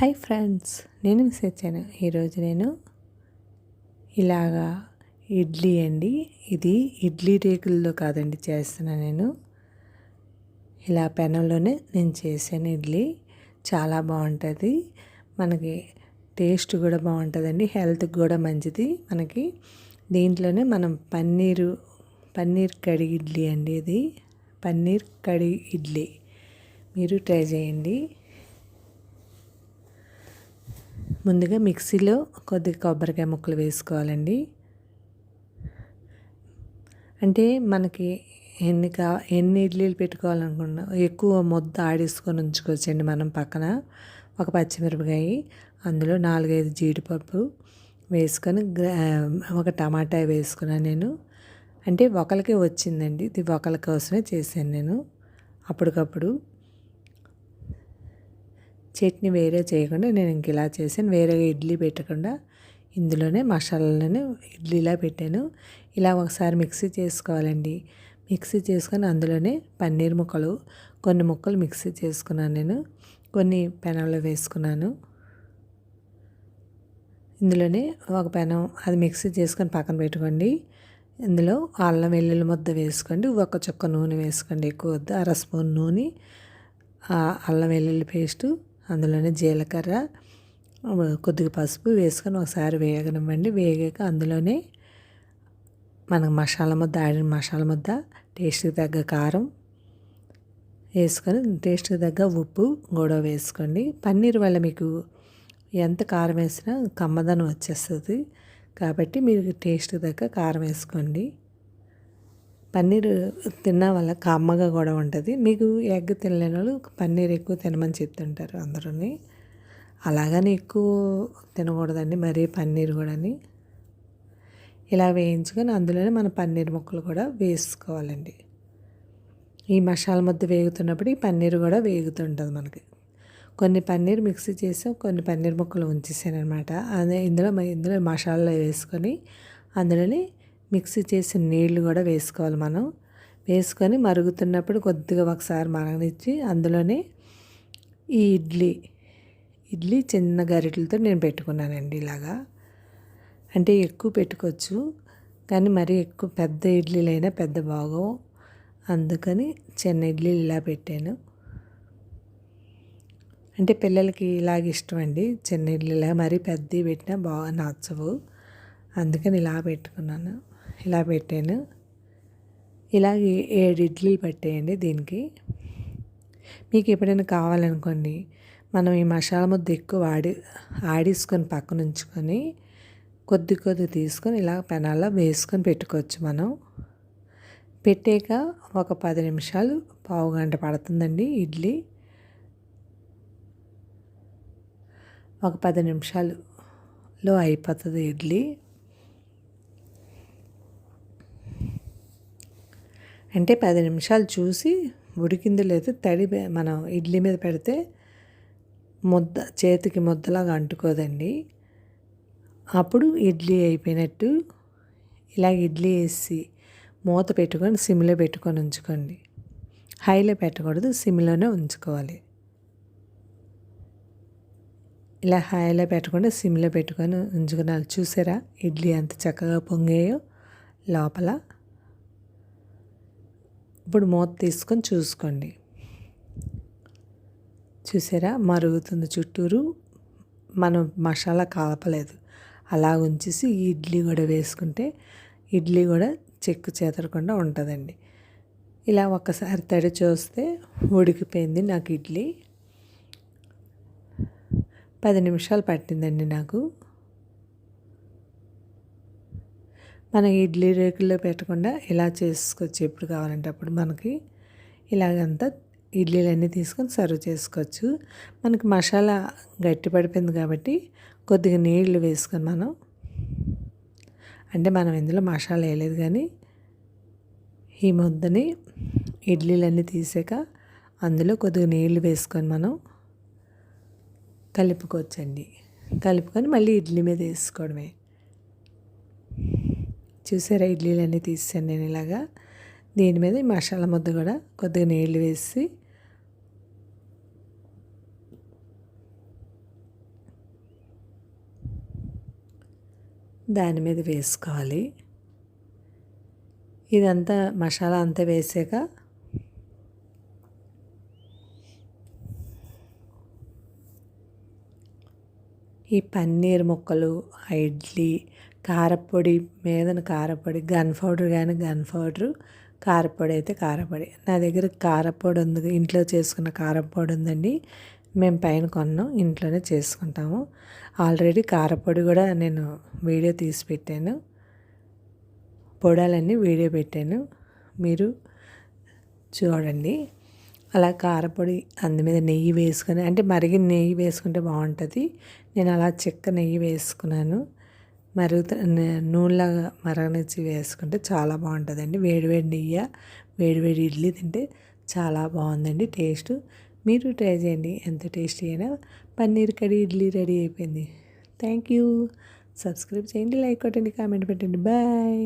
Hi friends నేను miss వచ్చాను. ఈరోజు నేను ఇలాగా ఇడ్లీ అండి. ఇది ఇడ్లీ రేకుల్లో కాదండి చేస్తున్నాను నేను. ఇలా పెనంలోనే నేను చేశాను ఇడ్లీ. చాలా బాగుంటుంది. మనకి టేస్ట్ కూడా బాగుంటుందండి హెల్త్కి కూడా మంచిది. మనకి దీంట్లోనే మనం పన్నీరు పన్నీర్ కడి ఇడ్లీ అండి ఇది. పన్నీర్ కడి ఇడ్లీ. మీరు ట్రై చేయండి. ముందుగా మిక్సీలో కొద్దిగా కొబ్బరికాయ ముక్కలు వేసుకోవాలండి. అంటే మనకి ఎన్ని కా ఎన్ని ఇడ్లీలు పెట్టుకోవాలనుకున్నా ఎక్కువ ముద్ద ఆడేసుకొని ఉంచుకోవచ్చండి మనం పక్కన. ఒక పచ్చిమిరపకాయ అందులో నాలుగైదు జీడిపప్పు వేసుకొని ఒక టమాటా వేసుకున్నాను నేను. అంటే ఒకరికి వచ్చిందండి ఇది ఒకరి కోసమే చేశాను నేను అప్పటికప్పుడు. చట్నీ వేరే చేయకుండా నేను ఇంక ఇలా చేశాను. వేరే ఇడ్లీ పెట్టకుండా ఇందులోనే మసాలాలను ఇడ్లీలా పెట్టాను. ఇలా ఒకసారి మిక్సీ చేసుకోవాలండి. మిక్సీ చేసుకొని అందులోనే పన్నీర్ ముక్కలు కొన్ని ముక్కలు మిక్సీ చేసుకున్నాను నేను. కొన్ని పెనంలో వేసుకున్నాను. ఇందులోనే ఒక పెనం అది మిక్సీ చేసుకొని పక్కన పెట్టుకోండి. ఇందులో అల్లం వెల్లుల్లి ముద్ద వేసుకోండి. ఒక చుక్క నూనె వేసుకోండి ఎక్కువ వద్దు. అర స్పూన్ నూనె అల్లం వెల్లుల్లి పేస్టు అందులోనే జీలకర్ర కొద్దిగా పసుపు వేసుకొని ఒకసారి వేగనివ్వండి. వేగాక అందులోనే మనకు మసాలా ముద్ద ఆడిన మసాలా ముద్ద టేస్ట్కి తగ్గ కారం వేసుకొని టేస్ట్కి తగ్గ ఉప్పు కూడా వేసుకోండి. పన్నీర్ వల్ల మీకు ఎంత కారం వేసినా కమ్మదనం వచ్చేస్తుంది. కాబట్టి మీరు టేస్ట్కి తగ్గ కారం వేసుకోండి. పన్నీర్ తిన్న వల్ల కమ్మగా కూడా ఉంటుంది. మీకు ఎగ్ తినలేని వాళ్ళు పన్నీర్ ఎక్కువ తినమని చెప్తుంటారు అందరూని. అలాగని ఎక్కువ తినకూడదండి మరీ పన్నీర్ కూడాని. ఇలా వేయించుకొని అందులోనే మన పన్నీర్ ముక్కలు కూడా వేసుకోవాలండి. ఈ మసాలా ముద్ద వేగుతున్నప్పుడు ఈ పన్నీర్ కూడా వేగుతుంటుంది మనకి. కొన్ని పన్నీర్ మిక్సీ చేసాం కొన్ని పన్నీర్ ముక్కలు ఉంచేసాను అనమాట అదే ఇందులో ఇందులో మసాలా వేసుకొని అందులోని మిక్సీ చేసిన నీళ్ళు కూడా వేసుకోవాలి మనం. వేసుకొని మరుగుతున్నప్పుడు కొద్దిగా ఒకసారి మరగనిచ్చి అందులోనే ఈ ఇడ్లీ ఇడ్లీ చిన్న గరిటెలతో నేను పెట్టుకున్నానండి ఇలాగా. అంటే ఎక్కువ పెట్టుకోవచ్చు కానీ మరీ ఎక్కువ పెద్ద ఇడ్లీలైనా పెద్ద బాగో అందుకని చిన్న ఇడ్లీలు ఇలా పెట్టాను. అంటే పిల్లలకి ఇలాగ ఇష్టం అండి చిన్న ఇడ్లీలా. మరీ పెద్దవి పెట్టినా బాగా నచ్చవు. అందుకని ఇలా పెట్టుకున్నాను. ఇలా పెట్టాను. ఇలాగే ఏడు ఇడ్లీలు పెట్టేయండి దీనికి. మీకు ఎప్పుడైనా కావాలనుకోండి మనం ఈ మసాలా ముద్ద ఎక్కువ ఆడి ఆడేసుకొని పక్కన ఉంచుకొని కొద్ది కొద్ది తీసుకొని ఇలా పెనాల్లో వేసుకొని పెట్టుకోవచ్చు మనం. పెట్టాక ఒక పది నిమిషాలు పావు గంట పడుతుందండి ఇడ్లీ. ఒక పది నిమిషాలులో అయిపోతుంది ఇడ్లీ. అంటే పది నిమిషాలు చూసి ఉడికింది లేదు తడి మనం ఇడ్లీ మీద పెడితే ముద్ద చేతికి ముద్దలాగా అంటుకోదండి. అప్పుడు ఇడ్లీ అయిపోయినట్టు ఇలా ఇడ్లీ వేసి మూత పెట్టుకొని సిమ్లో పెట్టుకొని ఉంచుకోండి. హైలో పెట్టకూడదు సిమ్లోనే ఉంచుకోవాలి. ఇలా హైలో పెట్టకుండా సిమ్లో పెట్టుకొని ఉంచుకుని చూసారా? ఇడ్లీ ఎంత చక్కగా పొంగాయో లోపల. ఇప్పుడు మూత తీసుకొని చూసుకోండి. చూసారా? మరుగుతుంది చుట్టూరు. మనం మసాలా కలపలేదు. అలా ఉంచేసి ఇడ్లీ కూడా వేసుకుంటే ఇడ్లీ కూడా చెక్కు చేతరకుండా ఉంటుందండి. ఇలా ఒక్కసారి తడి చూస్తే ఉడికిపోయింది నాకు ఇడ్లీ. పది నిమిషాలు పట్టిందండి నాకు. మనం ఇడ్లీ రేకుల్లో పెట్టకుండా ఇలా చేసుకోవచ్చు ఎప్పుడు కావాలంటే అప్పుడు మనకి ఇలాగంతా ఇడ్లీలన్నీ తీసుకొని సర్వ్ చేసుకోవచ్చు. మనకి మసాలా గట్టి పడిపోయింది కాబట్టి కొద్దిగా నీళ్ళు వేసుకొని మనం అంటే మనం ఇందులో మసాలా వేయలేదు కానీ ఈ ముద్దని ఇడ్లీలన్నీ తీసాక అందులో కొద్దిగా నీళ్ళు వేసుకొని మనం కలుపుకోవచ్చండి. కలుపుకొని మళ్ళీ ఇడ్లీ మీద వేసుకోవడమే. చూసారా ఇడ్లీలన్నీ తీసాను నేను ఇలాగా. దీని మీద ఈ మసాలా ముద్ద కూడా కొద్దిగా నీళ్ళు వేసి దాని మీద వేసుకోవాలి. ఇదంతా మసాలా అంతా వేసాక ఈ పన్నీర్ ముక్కలు ఇడ్లీ కారపొడి మీదన కారపొడి గన్ పౌడర్ కానీ గన్ పౌడర్ కారపొడి అయితే కారపొడి. నా దగ్గర కారపొడి ఉంది ఇంట్లో చేసుకున్న కారపొడి ఉందండి. మేము పైన కొన్నాం ఇంట్లోనే చేసుకుంటాము. ఆల్రెడీ కారపొడి కూడా నేను వీడియో తీసి పెట్టాను. పొడాలన్నీ వీడియో పెట్టాను. మీరు చూడండి. అలా కారపొడి అందు మీద నెయ్యి వేసుకొని అంటే మరిగిన నెయ్యి వేసుకుంటే బాగుంటుంది. నేను అలా చెక్క నెయ్యి వేసుకున్నాను. మరుగుత నూనెలాగా మరగనిచ్చి వేసుకుంటే చాలా బాగుంటుందండి. వేడివేడి నెయ్యి వేడివేడి ఇడ్లీ తింటే చాలా బాగుందండి టేస్ట్. మీరు ట్రై చేయండి ఎంత టేస్టీ అయినా. పన్నీర్ కర్రీ ఇడ్లీ రెడీ అయిపోయింది. Thank you. సబ్స్క్రైబ్ చేయండి లైక్ కొట్టండి కామెంట్ పెట్టండి. బాయ్.